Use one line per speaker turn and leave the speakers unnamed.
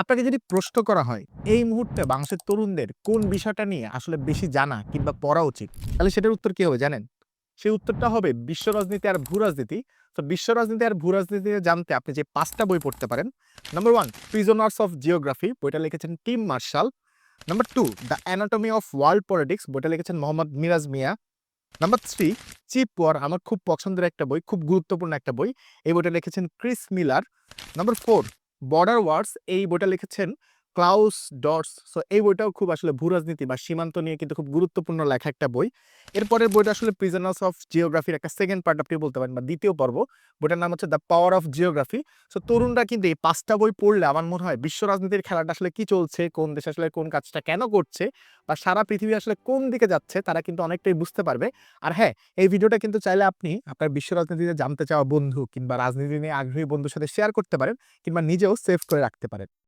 আপনাকে যদি প্রশ্ন করা হয়, এই মুহূর্তে বাংলাদেশের তরুণদের কোন বিষয়টা নিয়ে আসলে বেশি জানা কিংবা পড়া উচিত? তাহলে সেটার উত্তর কি হবে জানেন? সেই উত্তরটা হবে বিশ্ব রাজনীতি আর ভূ রাজনীতি। তো বিশ্ব রাজনীতি আর ভূ রাজনীতি জানতে আপনি যে পাঁচটা বই পড়তে পারেন number one prisoners of geography বইটা লিখেছেন Tim Marshall number two the anatomy of world politics বইটা লিখেছেন Mohammad Miraj Mia. Number three chip war আমার খুব পছন্দের একটা বই, খুব গুরুত্বপূর্ণ একটা বই। এই বইটা লিখেছেন Chris Miller number four border wars এই বইটা লিখেছেন ক্লাউস, ডটস, সো এই বইটাও খুব আসলে ভূ রাজনীতি বা সীমান্ত নিয়ে কিন্তু খুব গুরুত্বপূর্ণ লেখা একটা বই। এরপরের বইটা আসলে প্রিজনার্স অফ জিওগ্রাফির একটা সেকেন্ড পার্ট আপনি বলতে পারেন বা দ্বিতীয় পর্ব। বইটার নাম হচ্ছে the power of geography so তরুণরা কিন্তু এই পাঁচটা বই পড়লে আমার মনে হয় বিশ্ব রাজনীতির খেলাটা আসলে কি চলছে, কোন দেশ আসলে কোন কাজটা কেন করছে বা সারা পৃথিবী আসলে কোন দিকে যাচ্ছে তারা কিন্তু অনেকটাই বুঝতে পারবে। আর হ্যাঁ এই ভিডিওটা কিন্তু চাইলে আপনি আপনার বিশ্ব রাজনীতিতে জানতে চাওয়া বন্ধু কিংবা রাজনীতি নিয়ে আগ্রহী বন্ধুর সাথে শেয়ার করতে পারেন কিংবা নিজেও সেভ করে রাখতে পারেন।